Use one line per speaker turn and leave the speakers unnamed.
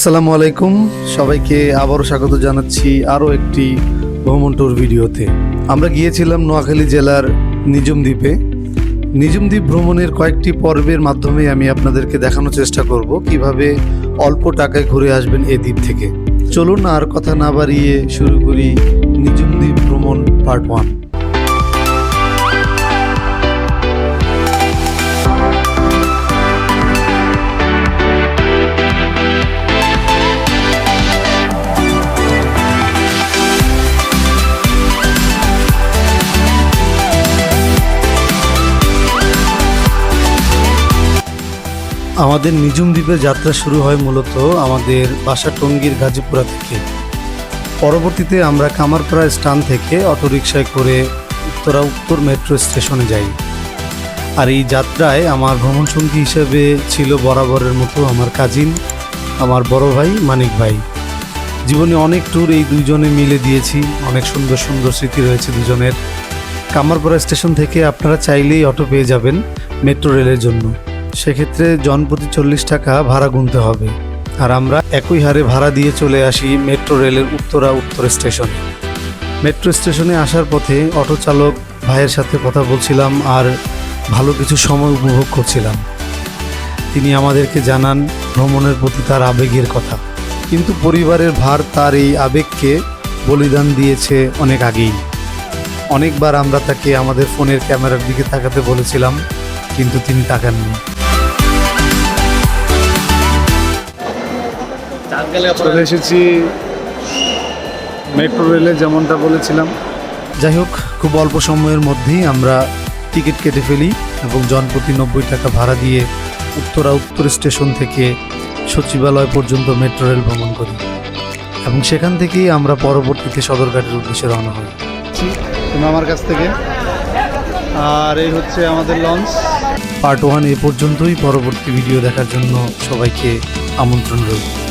আসসালামু আলাইকুম। সবাইকে আবারও স্বাগত জানাচ্ছি আরও একটি ভ্রমণ ট্যুর ভিডিওতে। আমরা গিয়েছিলাম নোয়াখালী জেলার নিজুম দ্বীপে। নিজুম দ্বীপ ভ্রমণের কয়েকটি পর্বের মাধ্যমে আমি আপনাদেরকে দেখানোর চেষ্টা করব কীভাবে অল্প টাকায় ঘুরে আসবেন এই দ্বীপ থেকে। চলুন আর কথা না বাড়িয়ে শুরু করি নিজুম দ্বীপ ভ্রমণ পার্ট ওয়ান আমাদের নিজুম দ্বীপের যাত্রা শুরু হয় মূলত আমাদের বাসা টঙ্গীর গাজীপুরা থেকে। পরবর্তীতে আমরা কামারপাড়া স্টান থেকে অটোরিকশায় করে উত্তরা উত্তর মেট্রো স্টেশনে যাই। আর এই যাত্রায় আমার ভ্রমণ সঙ্গী হিসেবে ছিল বরাবরের মতো আমার কাজিন, আমার বড় ভাই, মানিক ভাই। জীবনে অনেক ট্যুর এই দুজনে মিলে দিয়েছি, অনেক সুন্দর সুন্দর স্মৃতি রয়েছে দুজনের। কামারপাড়া স্টেশন থেকে আপনারা চাইলেই অটো পেয়ে যাবেন মেট্রো রেলের জন্য। সেক্ষেত্রে জনপ্রতি চল্লিশ টাকা ভাড়া গুনতে হবে। আর আমরা একই হারে ভাড়া দিয়ে চলে আসি মেট্রো রেলের উত্তরা উত্তর স্টেশনে। মেট্রো স্টেশনে আসার পথে অটো চালক ভাইয়ের সাথে কথা বলছিলাম আর ভালো কিছু সময় উপভোগ করছিলাম। তিনি আমাদেরকে জানান, ভ্রমণের প্রতি তার আবেগের কথা। কিন্তু পরিবারের ভার তার এই আবেগকে বলিদান দিয়েছে অনেক আগেই। অনেকবার আমরা তাকে আমাদের ফোনের ক্যামেরার দিকে তাকাতে বলেছিলাম কিন্তু তিনি তাকাননি। চলে এসেছি মেট্রো রেলে যেমনটা বলেছিলাম। যাই হোক খুব অল্প সময়ের মধ্যেই আমরা টিকিট কেটে ফেলি এবং জনপ্রতি নব্বই টাকা ভাড়া দিয়ে উত্তরা উত্তর স্টেশন থেকে সচিবালয় পর্যন্ত মেট্রো রেল ভ্রমণ করি এবং সেখান থেকেই আমরা পরবর্তীতে সদরঘাটের উদ্দেশ্যে রওনা হই। আমার কাছ থেকে। আর এই হচ্ছে আমাদের লঞ্চ। পার্ট ওয়ান এ পর্যন্তই পরবর্তী ভিডিও দেখার জন্য সবাইকে আমন্ত্রণ রইল।